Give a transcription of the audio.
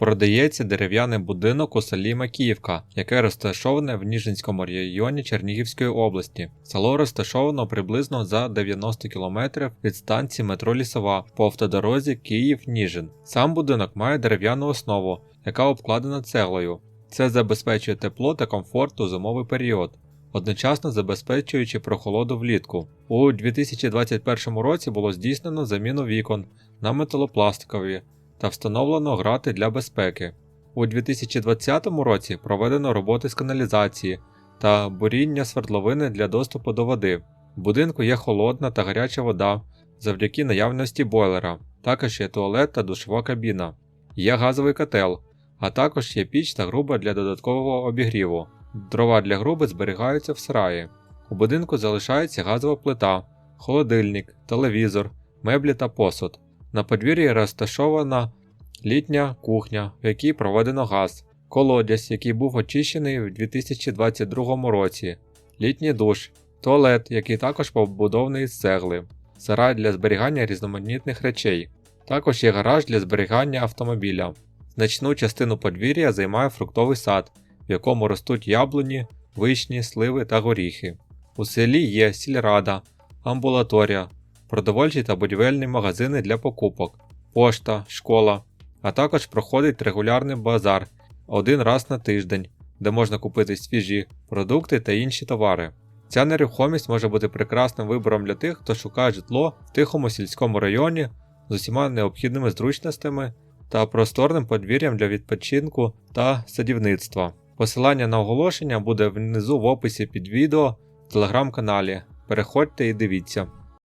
Продається дерев'яний будинок у селі Макіївка, яке розташоване в Ніжинському районі Чернігівської області. Село розташовано приблизно за 90 км від станції метро Лісова по автодорозі Київ-Ніжин. Сам будинок має дерев'яну основу, яка обкладена цеглою. Це забезпечує тепло та комфорт у зимовий період, одночасно забезпечуючи прохолоду влітку. У 2021 році було здійснено заміну вікон на металопластикові та встановлено грати для безпеки. У 2020 році проведено роботи з каналізації та буріння свердловини для доступу до води. В будинку є холодна та гаряча вода завдяки наявності бойлера. Також є туалет та душова кабіна. Є газовий котел, а також є піч та груба для додаткового обігріву. Дрова для груби зберігаються в сараї. У будинку залишається газова плита, холодильник, телевізор, меблі та посуд. На подвір'ї розташована літня кухня, в якій проведено газ, колодязь, який був очищений в 2022 році, літній душ, туалет, який також побудований з цегли, сарай для зберігання різноманітних речей. Також є гараж для зберігання автомобіля. Значну частину подвір'я займає фруктовий сад, в якому ростуть яблуні, вишні, сливи та горіхи. У селі є сільрада, амбулаторія, продовольчі та будівельні магазини для покупок, пошта, школа, а також проходить регулярний базар один раз на тиждень, де можна купити свіжі продукти та інші товари. Ця нерухомість може бути прекрасним вибором для тих, хто шукає житло в тихому сільському районі з усіма необхідними зручностями та просторним подвір'ям для відпочинку та садівництва. Посилання на оголошення буде внизу в описі під відео в телеграм-каналі. Переходьте і дивіться.